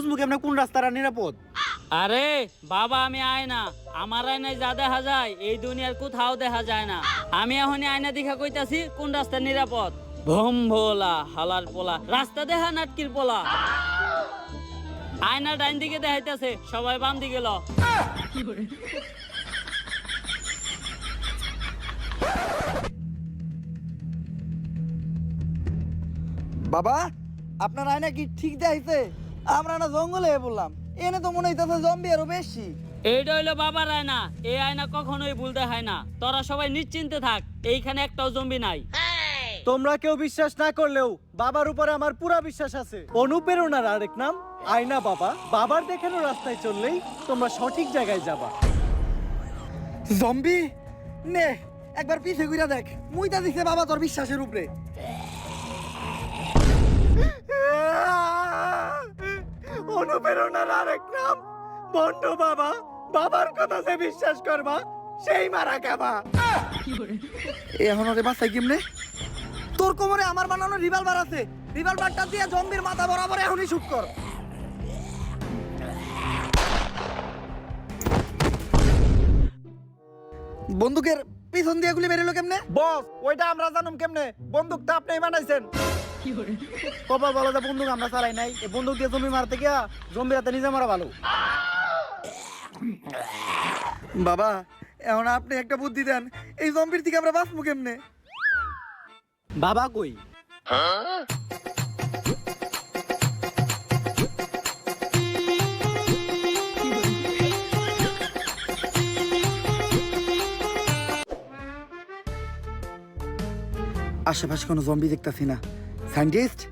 বুঝব কেমনে কোন রাস্তাটা নিরাপদ? আরে বাবা আমি আয়না। আমার আয়নায় যা দেখা যায় এই দুনিয়ার কোথাও দেখা যায় না। আমি এখন আয়না দেখা কইতাছি কোন রাস্তা নিরাপদ? ভম ভোলা হালার পোলা। রাস্তা দেখা নাটকির পোলা। আয়না ডাইন দিকে দেখাইতেছে সবাই বাম দিকে ল বাবা আপনার আয়না কি ঠিক দেখাইছে? আমরা না জঙ্গলে বললাম এনে তো মনে হইতেছে জম্বি আরও বেশি। এইটা হইল বাবার আয়না। এই আয়না কখনোই ভুল দেখায় না। তোরা সবাই নিশ্চিন্তে থাক এইখানে একটাও জম্বি নাই। তোমরা কেউ বিশ্বাস না করলেও বাবার উপরে আমার পুরা বিশ্বাস আছে। অনুপ্রেরণার আরেক নাম আয়না বাবা। বাবার দেখানো রাস্তায় চললেই তোমরা সঠিক জায়গায় যাবা। জম্বি নে একবার পিছে ঘুরে দেখ। মুইতা দিছে বাবা তোর বিশ্বাসের উপরে। অনুপ্রেরণার আরেক নাম। বন্ড বাবা বাবার কথা যে বিশ্বাস করবা সেই মারা এখন ওরে বাসাই কেমনে? তোর কোমরে আমার বানানো রিভলভার আছে। রিভলভারটা দিয়ে জম্বির মাথা বরাবর এখনই শুট কর। বন্দুকের পিছন দিয়ে গুলি বেরোলো কেমনে? বস ওইটা আমরা জানুম কেমনে? বন্দুকটা আপনি বানাইছেন। কপাল বলো যে বন্দুক আমরা চালাই নাই এই বন্দুক দিয়ে জমি মারতে গিয়া জমি রাতে নিজে মারা ভালো। বাবা এখন আপনি একটা বুদ্ধি দেন এই জম্বির থেকে আমরা বাঁচবো কেমনে? বাবা কই? আশেপাশে কোনো জম্বি দেখতাছি না। संगीत